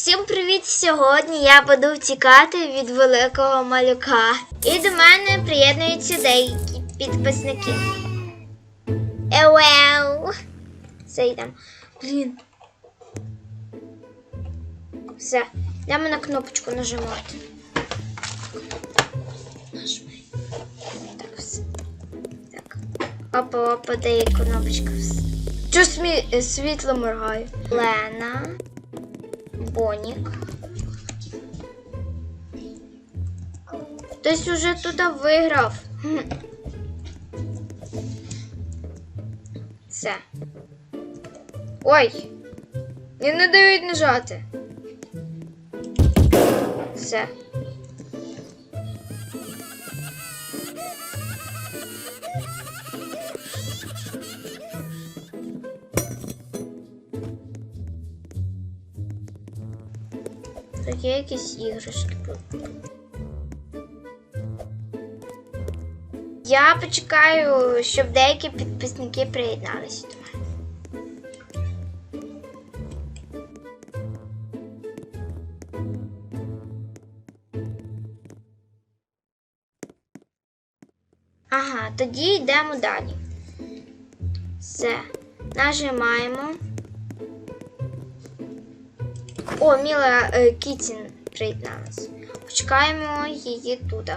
Всім привіт! Сьогодні я буду втікати від великого малюка. І до мене приєднуються деякі підписники. Еуеу. Все йдемо. Блін. Все, йдемо на кнопочку нажимати. Нажми. Так, все. Так. Опа, опа, де кнопочка. Чого світло моргає? Лена. Бонік. Хтось уже тут виграв. Все. Ой! Не не дають нажати. Все. Так є якісь іграшки. Я почекаю, щоб деякі підписники приєдналися до мене. Ага, тоді йдемо далі. Все. Нажимаємо. О, Міла е, Кітін приєдналась. Почекаємо її туди.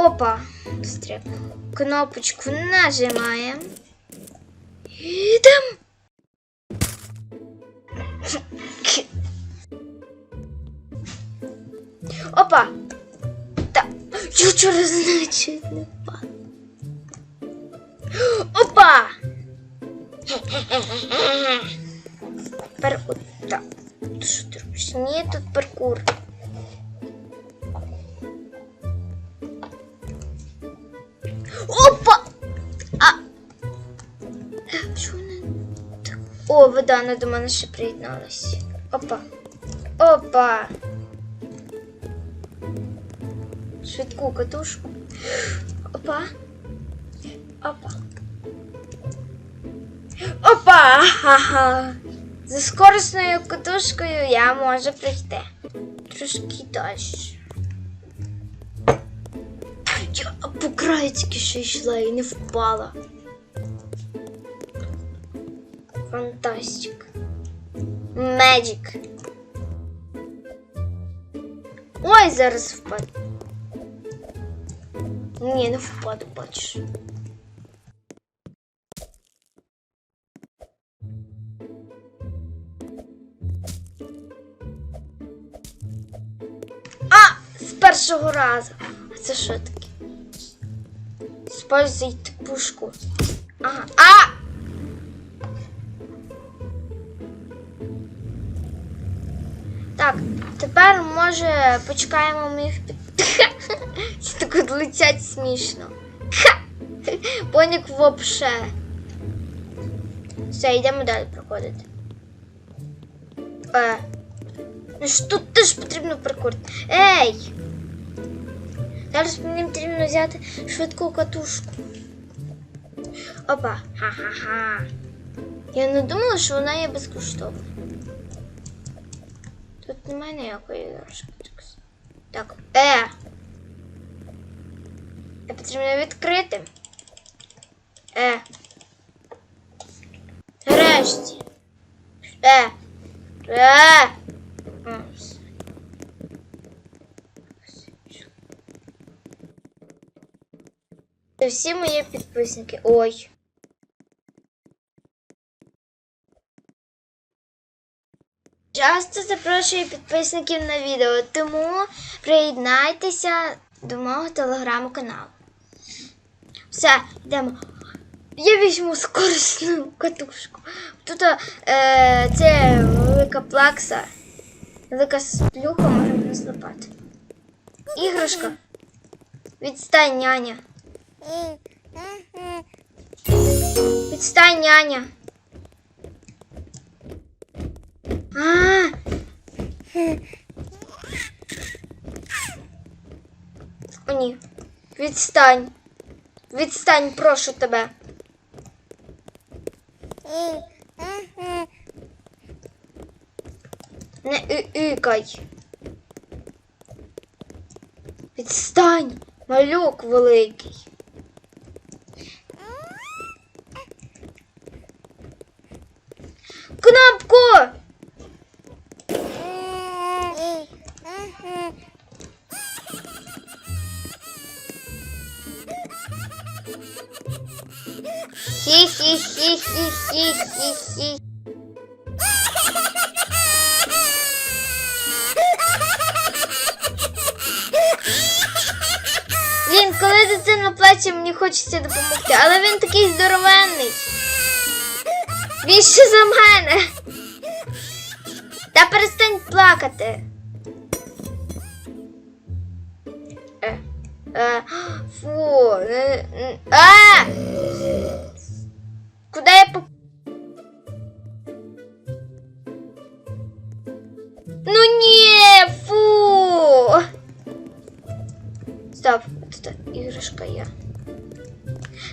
Опа! Стріп. Кнопочку нажимаємо. Ідем. Опа! Та. Я через нечі не впав. Опа! Паркур. Так. Що ти робиш? Ні, тут паркур. О, Видана до мене ще приєдналась. Опа. Опа. Швидку катушку. Опа. Опа. Опа! Ага. За скорисною катушкою я можу прийти. Трошки далі. Я по краю тільки що йшла і не впала. Фантастика. Медик. Ой, зараз впаду. Ні, не впаду, бачиш. А! З першого разу. А це що таке? Используйте пушку. Ага. А! Так, тепер може почекаємо моїх під... Так летять смішно. Понік вообще. Все, йдемо далі проходити. Е. Ну ж тут теж потрібно прикурити. Ей! Зараз мені потрібно взяти швидку катушку. Опа, ха-ха-ха. Я не думала, що вона є безкоштовна. Тут немає ніякої іграшки. Так, е! Я потрібно відкрити. Е. Нарешті. Е. Е. Це всі мої підписники. Ой. Часто запрошую підписників на відео, тому приєднайтеся до мого телеграм-каналу. Все, йдемо. Я візьму скоростну катушку. Тут е, це велика плакса, велика сплюха може мене злопати. Іграшка. Відстань, няня. Відстань, няня. А. Ні. Відстань. Відстань, прошу тебе. Не ікай. Відстань, малюк великий. Кнопку! Хі-хі-хі-хі-хі-хі-хі. Блін, коли дитина плаче, мені хочеться допомогти, але він такий здоровенний. Більше за мене. Та перестань плакати.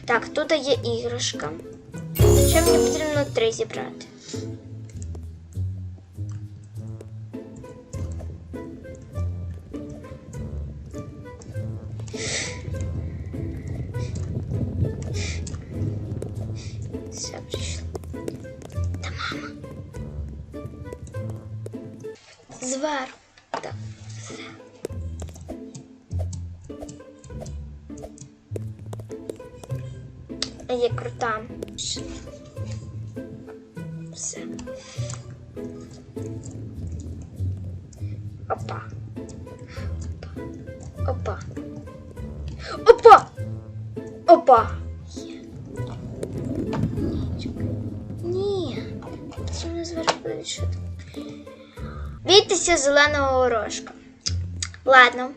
Так, тут є іграшка. Ще мені потрібно три зібрати. Все прийшло. Та мама. Зверху. Я крута. Все. Опа. Опа. Опа. Опа. Ні. Це не зверху що Бійтеся зеленого ворожка. Ладно.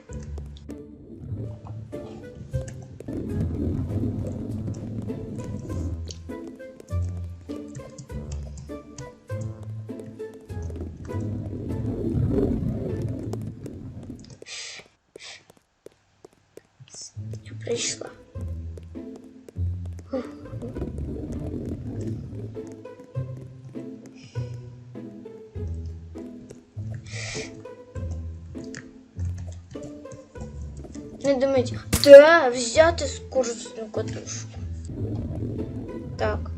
Прийшла. Не думають, де взяти скоростну катушку. Так.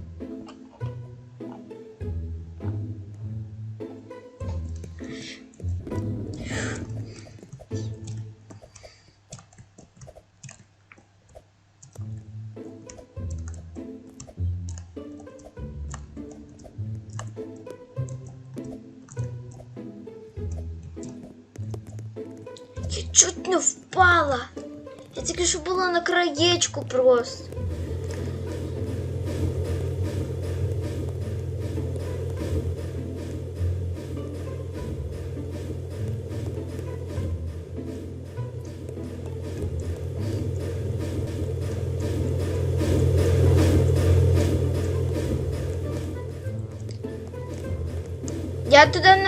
Я чуть не впала. Я тільки що була на краєчку просто. Я туди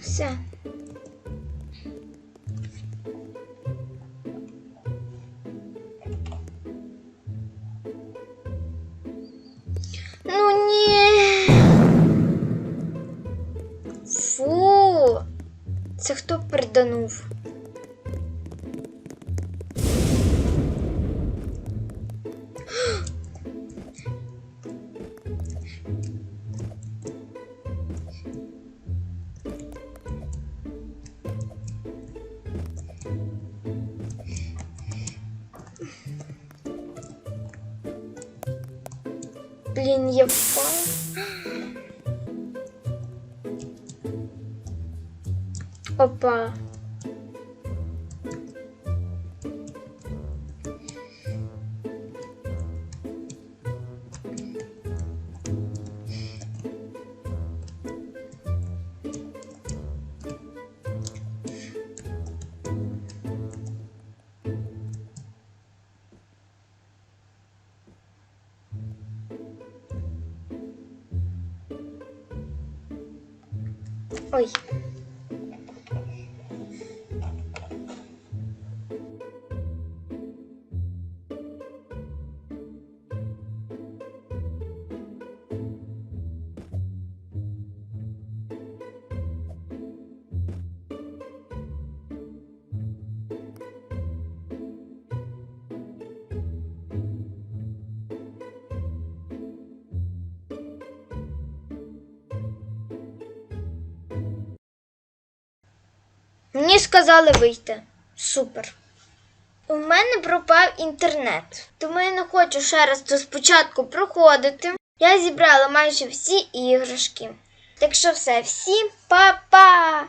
Все. Блін, я впав. Опа. Ой. Мені сказали вийти. Супер. У мене пропав інтернет, тому я не хочу ще раз до спочатку проходити. Я зібрала майже всі іграшки. Так що все, всім па-па!